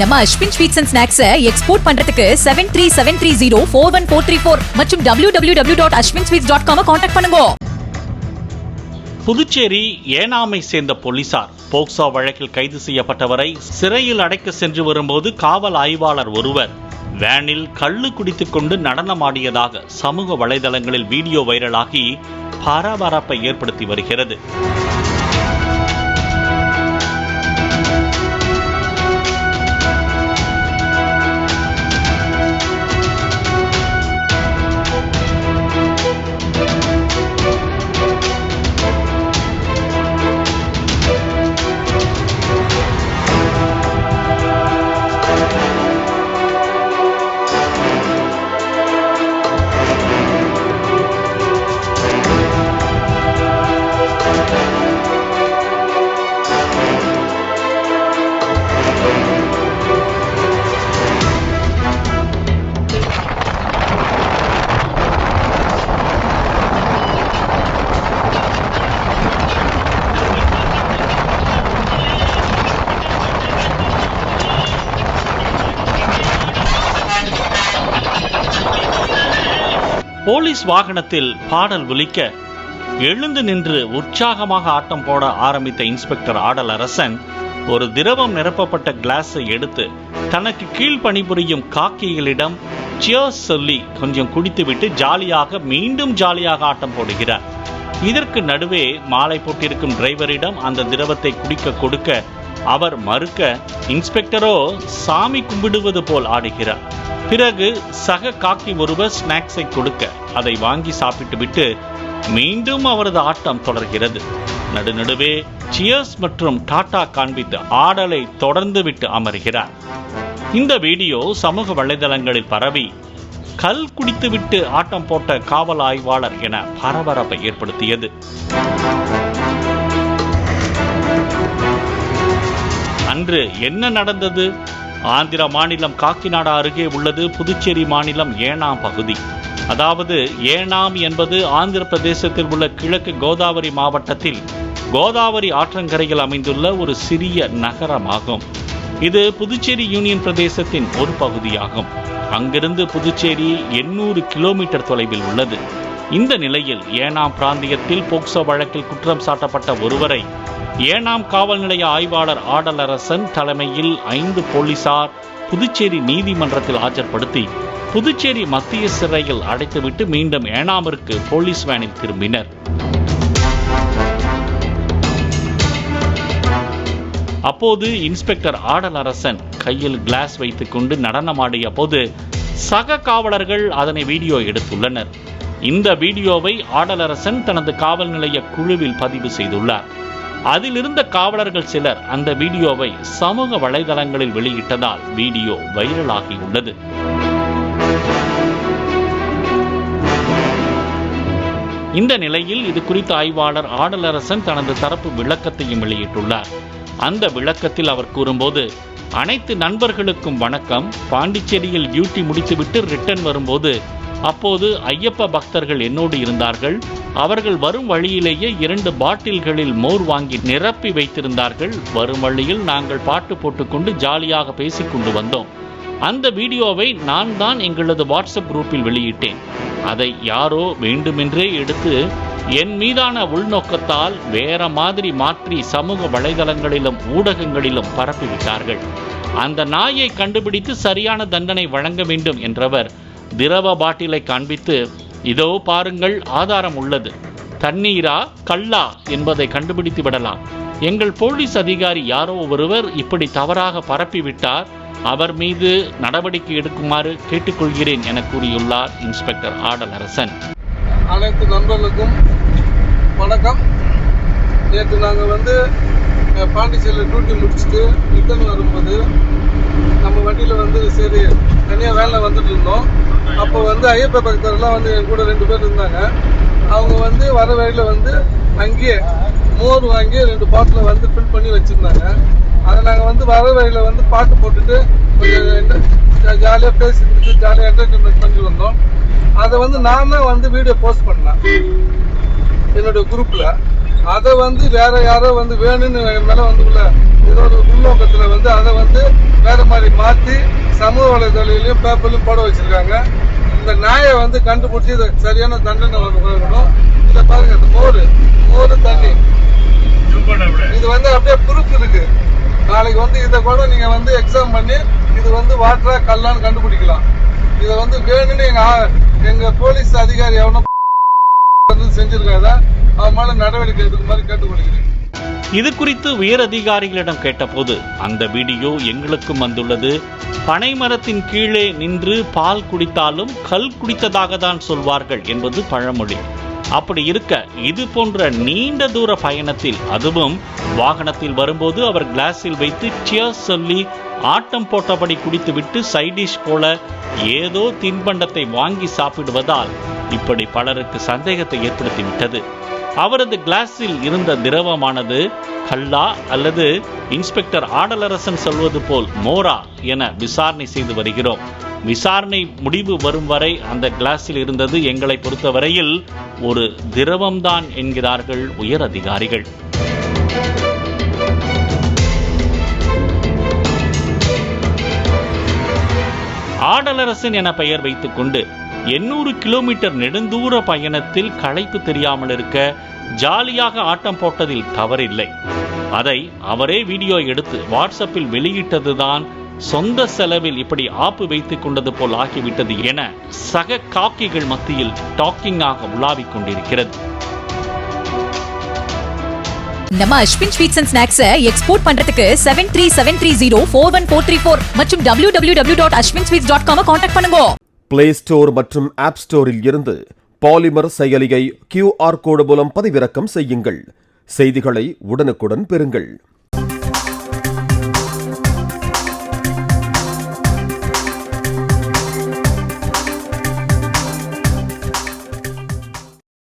நம்ம Ashwin sweets and ஸ்நாக்ஸை export பண்றதுக்கு seven three seven three zero four one four three four மற்றும் W W W dot Ashwin sweets dot com contact பண்ணுங்க. புதுச்சேரி ஏனாமை சேர்ந்த போலீசார் POCSO வழக்கில் கைது செய்யப்பட்டவரை சிறையில் அடைக்க சென்று வரும்போது காவல் ஆய்வாளர் ஒருவர் வேனில் கள்ளு குடித்துக் கொண்டு நடனமாடியதாக சமூக வலைதளங்களில் வீடியோ வைரலாகி பரபரப்பை ஏற்படுத்தி வருகிறது. போலீஸ் வாகனத்தில் பாடல் ஒலிக்க எழுந்து நின்று உற்சாகமாக ஆட்டம் போட ஆரம்பித்த இன்ஸ்பெக்டர் ஆடல் அரசன் ஒரு திரவம் நிரப்பப்பட்ட கிளாஸை எடுத்து தனக்கு கீழ் பணிபுரியும் காக்கிகளிடம் சியர்ஸ் சொல்லி கொஞ்சம் குடித்துவிட்டு ஜாலியாக மீண்டும் ஜாலியாக ஆட்டம் போடுகிறார். இதற்கு நடுவே மாலை போட்டிருக்கும் டிரைவரிடம் அந்த திரவத்தை குடிக்க கொடுக்க அவர் மறுக்க இன்ஸ்பெக்டரோ சாமி கும்பிடுவது போல் ஆடுகிறார். பிறகு சக காக்கி ஒருவர் ஸ்நாக்ஸை கொடுக்க அதை வாங்கி சாப்பிட்டுவிட்டு மீண்டும் அவரது ஆட்டம் தொடர்கிறது. நடுநடுவே சியர்ஸ் மற்றும் டாடா காண்பித்து ஆடலை தொடர்ந்து விட்டு அமர்கிறார். இந்த வீடியோ சமூக வலைதளங்களில் பரவி கல் குடித்துவிட்டு ஆட்டம் போட்ட காவல் ஆய்வாளர் என பரபரப்பை ஏற்படுத்தியது. அன்று என்ன நடந்தது? ஆந்திர மாநிலம் காக்கிநாடா அருகே உள்ளது புதுச்சேரி மாநிலம் ஏனாம் பகுதி. அதாவது ஏனாம் என்பது ஆந்திர பிரதேசத்தில் உள்ள கிழக்கு கோதாவரி மாவட்டத்தில் கோதாவரி ஆற்றங்கரையில் அமைந்துள்ள ஒரு சிறிய நகரமாகும். இது புதுச்சேரி யூனியன் பிரதேசத்தின் ஒரு பகுதியாகும். அங்கிருந்து புதுச்சேரி எண்ணூறு கிலோமீட்டர் தொலைவில் உள்ளது. இந்த நிலையில் ஏனாம் பிராந்தியத்தில் போக்சோ வழக்கில் குற்றம் சாட்டப்பட்ட ஒருவரை ஏனாம் காவல் நிலைய ஆய்வாளர் ஆடலரசன் தலைமையில் ஐந்து போலீசார் புதுச்சேரி நீதிமன்றத்தில் ஆஜர்படுத்தி புதுச்சேரி மத்திய சிறையில் அடைத்துவிட்டு மீண்டும் ஏனாமிற்கு போலீஸ் வேனில் திரும்பினர். அப்போது இன்ஸ்பெக்டர் ஆடலரசன் கையில் கிளாஸ் வைத்துக்கொண்டு நடனமாடிய போது சக காவலர்கள் அதனை வீடியோ எடுத்துள்ளனர். இந்த வீடியோவை ஆடலரசன் தனது காவல் நிலைய குழுவில் பதிவு செய்துள்ளார். அதில் இருந்த காவலர்கள் சிலர் அந்த வீடியோவை சமூக வலைதளங்களில் வெளியிட்டதால் வீடியோ வைரலாகி இந்த நிலையில் இது குறித்த ஆய்வாளர் ஆடலரசன் தனது தரப்பு விளக்கத்தையும் வெளியிட்டுள்ளார். அந்த விளக்கத்தில் அவர் கூறும்போது அனைத்து நண்பர்களுக்கும் வணக்கம். பாண்டிச்சேரியில் டியூட்டி முடித்துவிட்டு ரிட்டர்ன் வரும்போது அப்போது ஐயப்ப பக்தர்கள் என்னோடு இருந்தார்கள். அவர்கள் வரும் வழியிலேயே இரண்டு பாட்டில்களில் மோர் வாங்கி நிரப்பி வைத்திருந்தார்கள். வரும் வழியில் நாங்கள் பாட்டு போட்டுக்கொண்டு ஜாலியாக பேசிக் கொண்டு வந்தோம். அந்த வீடியோவை நான் தான் எங்களது வாட்ஸ்அப் குரூப்பில் வெளியிட்டேன். அதை யாரோ வேண்டுமென்றே எடுத்து என் மீதான உள்நோக்கத்தால் வேற மாதிரி மாற்றி சமூக வலைதளங்களிலும் ஊடகங்களிலும் பரப்பிவிட்டார்கள். அந்த நாயை கண்டுபிடித்து சரியான தண்டனை வழங்க வேண்டும் என்றவர் திரவ பாட்டிலை காண்பித்து இதோ பாருங்கள் ஆதாரம் உள்ளது. தண்ணீரா கல்லா? என்பதை கண்டுபிடித்து விடலாம். எங்கள் போலீஸ் அதிகாரி யாரோ ஒருவர் இப்படி தவறாக பரப்பிவிட்டார். அவர் மீது நடவடிக்கை எடுக்குமாறு கேட்டுக்கொள்கிறேன் என கூறியுள்ளார் இன்ஸ்பெக்டர் ஆடல் அரசன் அனைத்து நண்பர்களுக்கும் வணக்கம். நேற்று நாங்கள் வந்து பாண்டிச்சேரியில் டியூட்டி முடிச்சுட்டு ரிட்டர்ன் வரும்போது நம்ம வண்டியில் வந்து சரி தனியாக வேனில் வந்துட்டு இருந்தோம். அப்போ வந்து ஐயப்ப பக்தர்லாம் வந்து என் கூட ரெண்டு பேர் இருந்தாங்க. அவங்க வந்து வர வழியில் வந்து அங்கேயே மோர் வாங்கி ரெண்டு பாட்டில் வந்து ஃபில் பண்ணி வச்சுருந்தாங்க. அதை நாங்கள் வந்து வர வழியில் வந்து பாட்டு போட்டுட்டு கொஞ்சம் ஜாலியாக பேசிக்கிட்டு ஜாலியாக என்டர்டைன்மெண்ட் பண்ணி வந்தோம். அதை வந்து நான் தான் வந்து வீடியோ போஸ்ட் பண்ணேன் என்னோட குரூப்பில் அதை வந்து வேற யாரோ வந்து வேணும்னு என் மேல வந்து உள்ள ஏதோ ஒரு உள்நோக்கத்தில் வந்து அதை வந்து வேற மாதிரி மாற்றி சமூக வலைதொழிலையும் பேப்பர்லையும் போட வச்சுருக்காங்க. இந்த நாயை வந்து கண்டுபிடிச்சி இதை சரியான தண்டனை கொடுக்கணும் இதை பாருங்க இந்த மோரு மோரு தண்ணி இது வந்து அப்படியே ப்ரூஃப் இருக்கு நாளைக்கு வந்து இதை கூட நீங்க வந்து எக்ஸாம் பண்ணி இது வந்து வாட்டரா கல்லான்னு கண்டுபிடிக்கலாம். இதை வந்து வேணும்னு எங்க ஆ- எங்க போலீஸ் அதிகாரி எவனோ வந்து செஞ்சிருக்காங்க அவன் மேல நடவடிக்கை எடுக்க மாதிரி கேட்டுக்கொள்கிறேன். இது குறித்து உயர் அதிகாரிகளிடம் கேட்டபோது அந்த வீடியோ எங்களுக்கும் வந்துள்ளது. பனைமரத்தின் கீழே நின்று பால் குடித்தாலும் கல் குடித்ததாக தான் சொல்வார்கள் என்பது பழமொழி. அப்படி இருக்க இது போன்ற நீண்ட தூர பயணத்தில் அதுவும் வாகனத்தில் வரும்போது அவர் கிளாஸில் வைத்து சியர்ஸ் சொல்லி ஆட்டம் போட்டபடி குடித்துவிட்டு சைடிஷ் போல ஏதோ தின்பண்டத்தை வாங்கி சாப்பிடுவதால் இப்படி பலருக்கு சந்தேகத்தை ஏற்படுத்திவிட்டது. அவரது கிளாஸில் இருந்த திரவமானது கல்லா அல்லது இன்ஸ்பெக்டர் ஆடலரசன் சொல்வது போல் மோரா என விசாரணை செய்து வருகிறோம். விசாரணை முடிவு வரும் வரை அந்த கிளாஸில் இருந்தது எங்களை பொறுத்தவரையில் ஒரு திரவம்தான் என்கிறார்கள் உயர் அதிகாரிகள். ஆடலரசன் என பெயர் வைத்துக்கொண்டு எண்ணூறு கிலோமீட்டர் நெடுந்தூர பயணத்தில் களைப்பு தெரியாமல் இருக்க ஜாலியாக ஆட்டம் போட்டதில் தவறில்லை. அதை அவரே வீடியோ எடுத்து வாட்ஸ்அப்பில் வெளியிட்டதுதான் சொந்த செலவில் இப்படி ஆப்பு வைத்துக் கொண்டது போல் ஆகிவிட்டது என சக காக்கிகள் மத்தியில் டாக்கிங்காக உலாவிக் கொண்டிருக்கிறது. நம்ம அஸ்வின் ஸ்வீட்ஸ் அண்ட் ஸ்நாக்ஸை எக்ஸ்போர்ட் பண்றதுக்கு seven three seven three zero four one four three four மற்றும் W W W dot Ashwin sweets dot com contact பண்ணுங்க. பிளே ஸ்டோர் மற்றும் ஆப் ஸ்டோரில் இருந்து பாலிமர் செயலியை கியூஆர் கோடு மூலம் பதிவிறக்கம் செய்யுங்கள். செய்திகளை உடனுக்குடன் பெறுங்கள்.